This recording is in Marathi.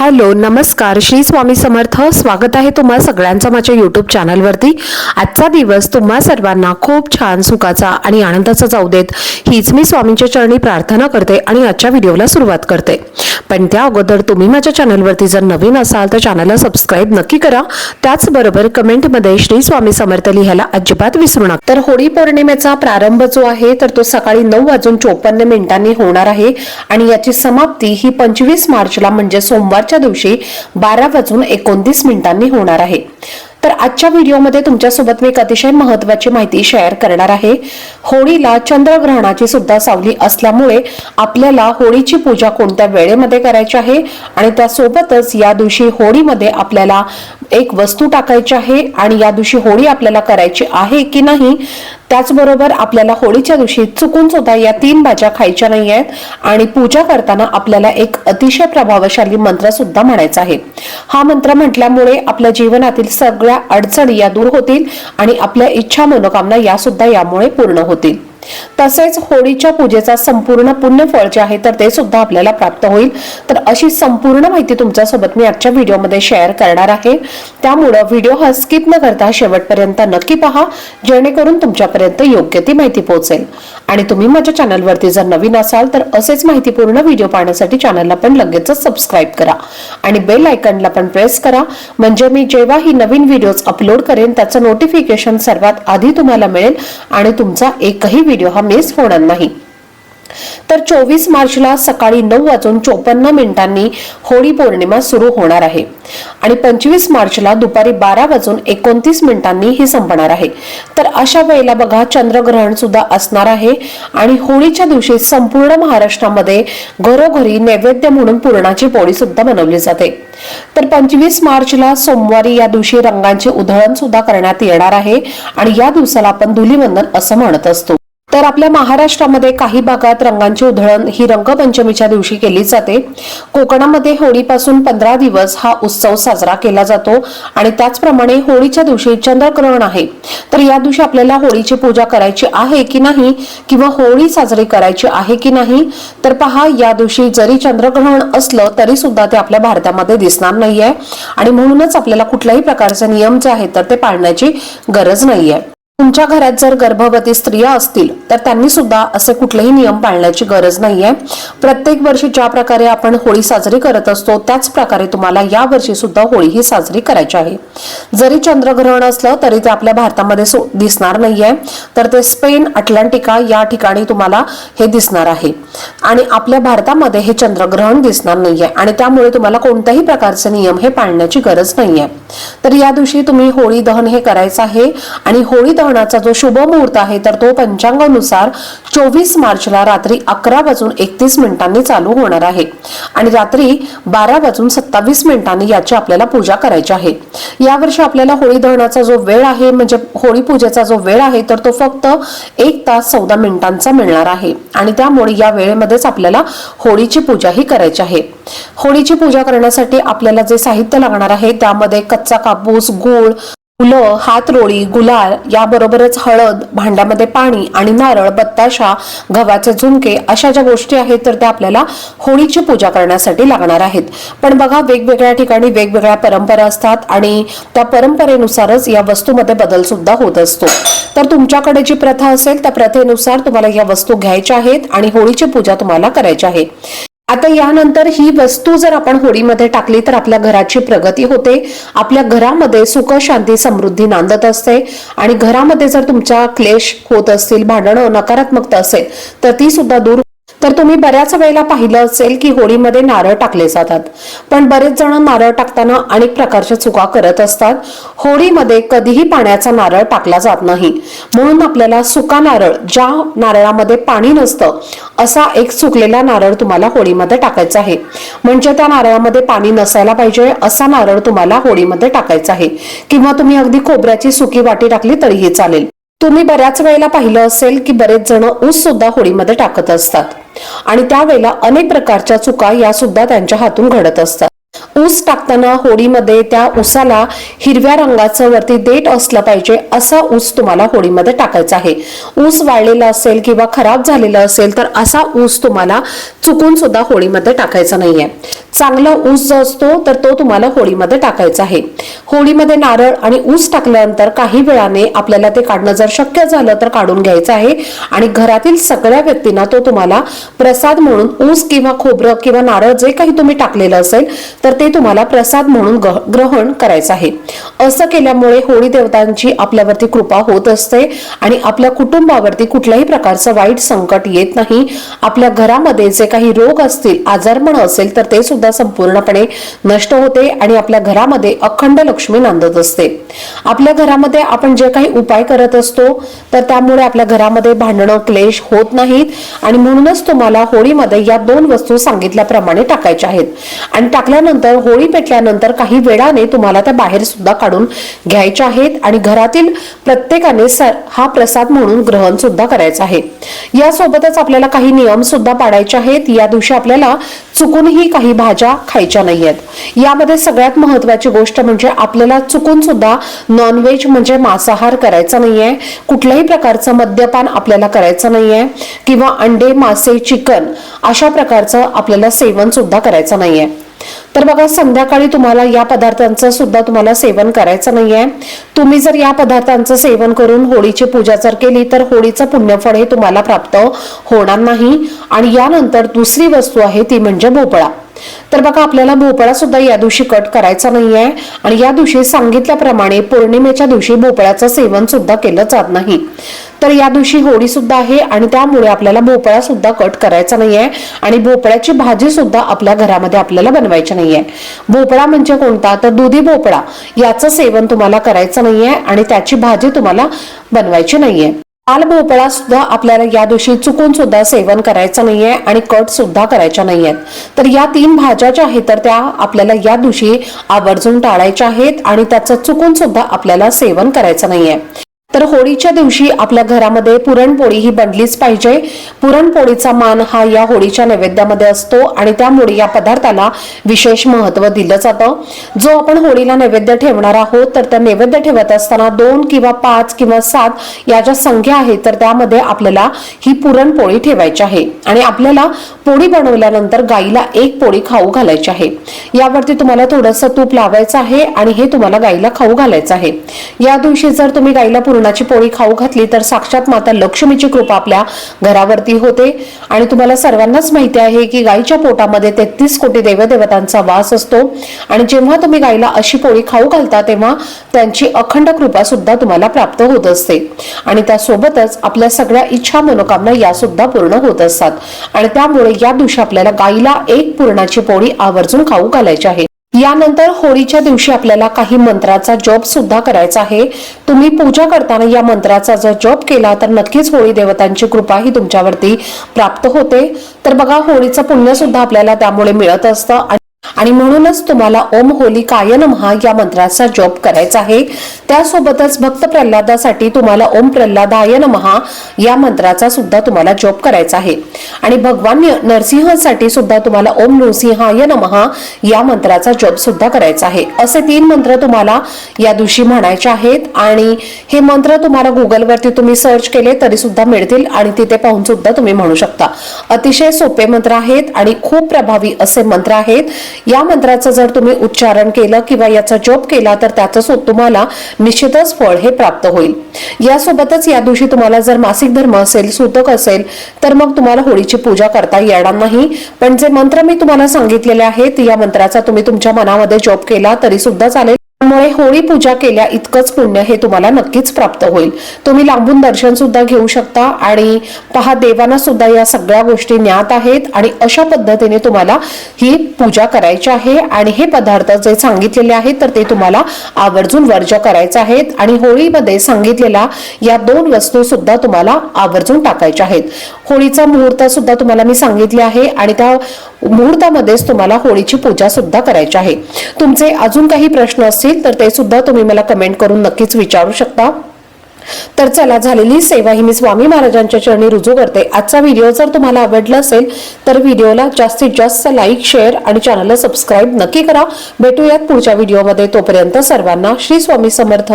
हॅलो नमस्कार. श्री स्वामी समर्थ. स्वागत आहे तुम्हा सगळ्यांचं माझ्या यूट्यूब चॅनलवरती आजचा दिवस तुम्हा सर्वांना खूप छान सुखाचा आणि आनंदाचा जाऊ देत. हीच मी स्वामींच्या चरणी प्रार्थना करते आणि आजच्या व्हिडिओला सुरुवात करते. पण त्या अगोदर तुम्ही माझ्या चॅनलवरती जर नवीन असाल तर चॅनलला सबस्क्राईब नक्की करा. त्याचबरोबर कमेंटमध्ये श्री स्वामी समर्थ लिहायला अजिबात विसरू नका. तर होळी पौर्णिमेचा प्रारंभ जो आहे तर तो सकाळी नऊ वाजून चोपन्न मिनिटांनी होणार आहे. आणि याची समाप्ती ही पंचवीस मार्चला म्हणजे सोमवार सोमवारच्या दिवशी बारा वाजून एकोणतीस मिनिटांनी होणार आहे. तर आजच्या व्हिडिओमध्ये तुमच्यासोबत मी एक अतिशय महत्वाची माहिती शेअर करणार आहे. होळीला चंद्रग्रहणाची सुद्धा सावली असल्यामुळे आपल्याला होळीची पूजा कोणत्या वेळेमध्ये करायची आहे? आणि त्यासोबतच या दिवशी होळीमध्ये आपल्याला एक वस्तू टाकायची आहे आणि या दिवशी होळी आपल्याला करायची आहे की नाही त्याचबरोबर आपल्याला होळीच्या दिवशी चुकून सुद्धा या तीन भाज्या खायच्या नाही आहेत आणि पूजा करताना आपल्याला एक अतिशय प्रभावशाली मंत्र सुद्धा म्हणायचा आहे. हा मंत्र म्हटल्यामुळे आपल्या जीवनातील सगळ्या अडचणी या दूर होतील आणि आपल्या इच्छा मनोकामना या सुद्धा यामुळे पूर्ण होतील. तसेच होळीच्या पूजेचा संपूर्ण पुण्यफळ जे आहे तर ते सुद्धा आपल्याला प्राप्त होईल. तर अशी संपूर्ण माहिती तुमच्यासोबत मी आजच्या व्हिडिओमध्ये शेअर करणार आहे. त्यामुळं व्हिडिओ हा स्किप न करता शेवटपर्यंत नक्की पहा जेणेकरून तुमच्यापर्यंत योग्य ती माहिती पोहोचेल. आणि तुम्ही माझ्या चॅनलवरती जर नवीन असाल तर असेच माहितीपूर्ण व्हिडिओ पाहण्यासाठी चॅनलला पण लगेचच सबस्क्राईब करा. आणि बेल आयकनला पण प्रेस करा. म्हणजे मी जेव्हा ही नवीन व्हिडिओज अपलोड करेन त्याचं नोटिफिकेशन सर्वात आधी तुम्हाला मिळेल आणि तुमचा एकही व्हिडिओ हा मिस होणार नाही. तर चोवीस मार्चला सकाळी नऊ वाजून चोपन्न मिनिटांनी होळी पौर्णिमा सुरू होणार आहे. आणि पंचवीस मार्चला दुपारी बारा वाजून एकोणतीस मिनिटांनी ही संपणार आहे. तर अशा वेळेला बघा चंद्रग्रहण सुद्धा असणार आहे. आणि होळीच्या दिवशी संपूर्ण महाराष्ट्रामध्ये घरोघरी नैवेद्य म्हणून पुरणाची पोळी सुद्धा बनवली जाते. तर पंचवीस मार्चला सोमवारी या दिवशी रंगांचे उधळण सुद्धा करण्यात येणार आहे. आणि या दिवसाला आपण धुलीवंदन असं म्हणत असतो. तर आपल्या महाराष्ट्रामध्ये काही भागात रंगांची उधळण ही रंगपंचमीच्या दिवशी केली जाते. कोकणामध्ये होळीपासून पंधरा दिवस हा उत्सव साजरा केला जातो आणि त्याचप्रमाणे होळीच्या दिवशी चंद्रग्रहण आहे. तर या दिवशी आपल्याला होळीची पूजा करायची आहे की नाही किंवा होळी साजरी करायची आहे की नाही तर पहा या दिवशी जरी चंद्रग्रहण असलं तरी सुद्धा ते आपल्या भारतामध्ये दिसणार नाहीये. आणि म्हणूनच आपल्याला कुठल्याही प्रकारचे नियम जे आहेत तर ते पाळण्याची गरज नाहीये. तुमच्या घरात जर गर्भवती स्त्रिया असतील तर त्यांनी सुद्धा असे कुठलेही नियम पाळण्याची गरज नाहीये. प्रत्येक वर्षी ज्या प्रकारे आपण होळी साजरी करत असतो त्याच प्रकारे तुम्हाला या वर्षी सुद्धा होळी ही साजरी करायची आहे. जरी चंद्रग्रहण असलं तरी ते आपल्या भारतामध्ये दिसणार नाहीये. तर ते स्पेन अटलांटिका या ठिकाणी तुम्हाला हे दिसणार आहे. आणि आपल्या भारतामध्ये हे चंद्रग्रहण दिसणार नाहीये. आणि त्यामुळे तुम्हाला कोणत्याही प्रकारचे नियम हे पाळण्याची गरज नाहीये. तर या दिवशी तुम्ही होळी दहन हे करायचं आहे. आणि होळी दहन ग्रहणाचा जो शुभ मुहूर्त आहे तर तो पंचांगानुसार चोवीस मार्चला रात्री अकरा वाजून एकतीस मिनिटांनी चालू होणार आहे. आणि रात्री बारा वाजून सत्तावीस मिनिटांनी याची आपल्याला पूजा करायची आहे. यावर्षी आपल्याला होळी दहनाचा जो वेळ आहे म्हणजे होळी पूजेचा जो वेळ आहे तर तो फक्त एक तास चौदा मिनिटांचा मिळणार आहे. आणि त्यामुळे या वेळेमध्येच आपल्याला होळीची पूजा ही करायची आहे. होळीची पूजा करण्यासाठी आपल्याला जे साहित्य लागणार आहे त्यामध्ये कच्चा कापूस गूळ फुलं हातरोळी गुलाल याबरोबरच हळद भांड्यामध्ये पाणी आणि नारळ बत्ताशा गव्हाचे झुमके अशा ज्या गोष्टी आहेत तर त्या आपल्याला होळीची पूजा करण्यासाठी लागणार आहेत. पण बघा वेगवेगळ्या ठिकाणी वेगवेगळ्या परंपरा असतात आणि त्या परंपरेनुसारच या वस्तूमध्ये बदल सुद्धा होत असतो. तर तुमच्याकडे जी प्रथा असेल त्या प्रथेनुसार तुम्हाला या वस्तू घ्यायच्या आहेत आणि होळीची पूजा तुम्हाला करायची आहे. आता यानंतर ही वस्तू जर आपण होळीमध्ये टाकली तर आपल्या घराची प्रगती होते. आपल्या घरामध्ये सुख शांती समृद्धी नांदत असते. आणि घरामध्ये जर तुमच्या क्लेश होत असतील भांडणं नकारात्मकता असेल तर ती सुद्धा दूर तर तुम्ही बऱ्याच वेळेला पाहिलं असेल की होळीमध्ये नारळ टाकले जातात. पण बरेच जण नारळ टाकताना अनेक प्रकारच्या चुका करत असतात. होळीमध्ये कधीही पाण्याचा नारळ टाकला जात नाही. म्हणून आपल्याला सुका नारळ ज्या नारळामध्ये पाणी नसतं असा एक सुकलेला नारळ तुम्हाला होळीमध्ये टाकायचा आहे. म्हणजे त्या नारळामध्ये पाणी नसायला पाहिजे असा नारळ तुम्हाला होळीमध्ये टाकायचा आहे. किंवा तुम्ही अगदी खोबऱ्याची सुकी वाटी टाकली तरीही चालेल. तुम्ही बऱ्याच वेळेला पाहिलं असेल की बरेच जण ऊस सुद्धा होळीमध्ये टाकत असतात. आणि त्यावेळेला अनेक प्रकारच्या चुका या सुद्धा त्यांच्या हातून घडत असतात. ऊस टाकताना होळीमध्ये त्या ऊसाला हिरव्या रंगाचं वरती देठ असलं पाहिजे असा ऊस तुम्हाला होळीमध्ये टाकायचा आहे. ऊस वाळलेला असेल किंवा खराब झालेला असेल तर असा ऊस तुम्हाला चुकून सुद्धा होळीमध्ये टाकायचा नाहीये. चांगला ऊस जो असतो तर तो तुम्हाला होळीमध्ये टाकायचा आहे. होळीमध्ये नारळ आणि ऊस टाकल्यानंतर काही वेळाने आपल्याला ते काढणं जर शक्य झालं तर काढून घ्यायचं आहे. आणि घरातील सगळ्या व्यक्तींना तो तुम्हाला प्रसाद म्हणून ऊस किंवा खोबरं किंवा नारळ जे काही तुम्ही टाकलेलं असेल तर ते तुम्हाला प्रसाद म्हणून ग्रहण करायचं आहे. असं केल्यामुळे होळी देवतांची आपल्यावरती कृपा होत असते आणि आपल्या कुटुंबावरती कुठल्याही प्रकारचं वाईट संकट येत नाही. आपल्या घरामध्ये जे काही रोग असतील आजारपण असेल तर ते सुद्धा संपूर्णपणे नष्ट होते आणि आपल्या घरामध्ये अखंड लक्ष्मी नांदत असते. आपल्या घरामध्ये आपण जे काही उपाय करत असतो तर त्यामुळे आपल्या घरामध्ये भांडणं क्लेश होत नाहीत. आणि म्हणूनच तुम्हाला होळीमध्ये या दोन वस्तू सांगितल्याप्रमाणे टाकायच्या आहेत. आणि टाकल्यानंतर होळी पेटल्यानंतर काही वेळाने तुम्हाला त्या बाहेर सुद्धा काढून घ्यायच्या आहेत आणि घरातील प्रत्येकाने सर हा प्रसाद म्हणून ग्रहण सुद्धा करायचा आहे. यासोबतच आपल्याला काही नियम सुद्धा पाडायचे आहेत. या दिवशी आपल्याला चुकूनही काही भाज्या खायच्या नाहीयेत यामध्ये सगळ्यात महत्वाची गोष्ट म्हणजे आपल्याला चुकून सुद्धा नॉनव्हेज म्हणजे मांसाहार करायचा नाहीये. कुठल्याही प्रकारचं मद्यपान आपल्याला करायचं नाहीये. किंवा अंडे मासे चिकन अशा प्रकारचं आपल्याला सेवन सुद्धा करायचं नाहीये. तर बघा संध्याकाळी तुम्हाला या पदार्थांचं सुद्धा तुम्हाला सेवन करायचं नाहीये. तुम्ही जर या पदार्थांचं सेवन करून होळीची पूजा जर केली तर होळीचं पुण्यफळ हे तुम्हाला प्राप्त होणार नाही. आणि यानंतर दुसरी वस्तू आहे ती म्हणजे भोपळा. तर बघा आपल्याला भोपळा सुद्धा या दिवशी कट करायचा नाहीये. आणि या दिवशी सांगितल्याप्रमाणे पौर्णिमेच्या दिवशी भोपळ्याचं सेवन सुद्धा केलं जात नाही. तर या दिवशी होळी सुद्धा आहे आणि त्यामुळे आपल्याला भोपळा सुद्धा कट करायचा नाहीये. आणि भोपळ्याची भाजी सुद्धा आपल्या घरामध्ये आपल्याला बनवायची नाहीये. भोपळा म्हणजे कोणता? तर दुधी भोपळा. याचं सेवन तुम्हाला करायचं नाहीये आणि त्याची भाजी तुम्हाला बनवायची नाहीये. लाल भोपळा सुद्धा आपल्याला या दिवशी चुकून सुद्धा सेवन करायचं नाहीये आणि कट सुद्धा करायच्या नाहीयेत तर या तीन भाज्या ज्या आहेत तर त्या आपल्याला या दिवशी आवर्जून टाळायच्या आहेत आणि त्याचं चुकून सुद्धा आपल्याला सेवन करायचं नाहीये. तर होळीच्या दिवशी आपल्या घरामध्ये पुरणपोळी ही बनलीच पाहिजे. पुरणपोळीचा मान हा या होळीच्या नैवेद्यामध्ये असतो आणि त्यामुळे या पदार्थाला विशेष महत्त्व दिलं जातं. जो आपण होळीला नैवेद्य ठेवणार आहोत तर त्या नैवेद्य ठेवत असताना दोन किंवा पाच किंवा सात या ज्या संख्या आहेत तर त्यामध्ये आपल्याला ही पुरणपोळी ठेवायची आहे. आणि आपल्याला पोळी बनवल्यानंतर गाईला एक पोळी खाऊ घालायची आहे. यावरती तुम्हाला थोडंसं तूप लावायचं आहे आणि हे तुम्हाला गाईला खाऊ घालायचं आहे. या दिवशी जर तुम्ही गाईला पूर्ण पुरणाची पोळी खाऊ घातली तर साक्षात माता लक्ष्मीची कृपा आपल्या घरावरती होते. आणि तुम्हाला सर्वांनाच माहिती आहे की गाईच्या पोटामध्ये तेहतीस कोटी देवदेवतांचा वास असतो. आणि जेव्हा तुम्ही गायीला अशी पोळी खाऊ घालता तेव्हा त्यांची अखंड कृपा सुद्धा तुम्हाला प्राप्त होत असते. आणि त्यासोबतच आपल्या सगळ्या इच्छा मनोकामना या सुद्धा पूर्ण होत असतात. आणि त्यामुळे या दिवशी आपल्याला गाईला एक पूर्णाची पोळी आवर्जून खाऊ घालायची आहे. यानंतर होळीच्या दिवशी आपल्याला काही मंत्राचा जप सुद्धा करायचा आहे. तुम्ही पूजा करताना या मंत्राचा जर जप केला तर नक्कीच होळी देवतांची कृपा ही तुमच्यावरती प्राप्त होते. तर बघा होळीचं पुण्य सुद्धा आपल्याला त्यामुळे मिळत असतं आणि म्हणूनच तुम्हाला ओम होली काय नमहा या मंत्राचा जप करायचा आहे. त्यासोबतच भक्त प्रल्हादासाठी तुम्हाला ओम प्रल्हादाय नमहा या मंत्राचा सुद्धा तुम्हाला जप करायचा आहे. आणि भगवान नरसिंहासाठी सुद्धा तुम्हाला ओम नृसिंहाय नमहा या मंत्राचा जप सुद्धा करायचा आहे. असे तीन मंत्र तुम्हाला या दिवशी म्हणायचे आहेत. आणि हे मंत्र तुम्हाला गुगलवरती तुम्ही सर्च केले तरी सुद्धा मिळतील आणि तिथे पाहून सुद्धा तुम्ही म्हणू शकता. अतिशय सोपे मंत्र आहेत आणि खूप प्रभावी असे मंत्र आहेत. या मंत्राचं जर तुम्ही उच्चारण केलं किंवा याचा जप केला तर त्याचं तुम्हाला निश्चितच फळ हे प्राप्त होईल. यासोबतच या दिवशी तुम्हाला जर मासिक धर्म असेल सूतक असेल तर मग तुम्हाला होळीची पूजा करता येणार नाही. पण जे मंत्र मी तुम्हाला सांगितलेले आहेत या मंत्राचा तुम्ही तुमच्या मनामध्ये जप केला तरी सुद्धा चालेल. त्यामुळे होळी पूजा केल्या इतकंच पुण्य हे तुम्हाला नक्कीच प्राप्त होईल. तुम्ही लांबून दर्शन सुद्धा घेऊ शकता आणि पहा देवांना सुद्धा या सगळ्या गोष्टी ज्ञात आहेत आणि अशा पद्धतीने तुम्हाला ही पूजा करायची आहे आणि हे पदार्थ जे सांगितलेले आहेत तर ते तुम्हाला आवर्जून वर्ज करायचे आहेत आणि होळीमध्ये सांगितलेल्या या दोन वस्तू सुद्धा तुम्हाला आवर्जून टाकायच्या आहेत. होळीचा मुहूर्त सुद्धा तुम्हाला मी सांगितले आहे आणि त्या मुहूर्तामध्येच तुम्हाला होळीची पूजा सुद्धा करायची आहे. तुमचे अजून काही प्रश्न असतील तर ते सुद्धा तुम्ही मला कमेंट करून नक्कीच विचारू शकता. तर चला झालेली सेवा ही मी स्वामी महाराजांच्या चरणी रुजू करते. आजचा व्हिडिओ जर तुम्हाला आवडला असेल तर व्हिडिओला जास्तीत जास्त लाईक शेअर आणि चॅनलला सबस्क्राईब नक्की करा. भेटूयात पुढच्या व्हिडिओमध्ये तोपर्यंत सर्वांना श्री स्वामी समर्थ.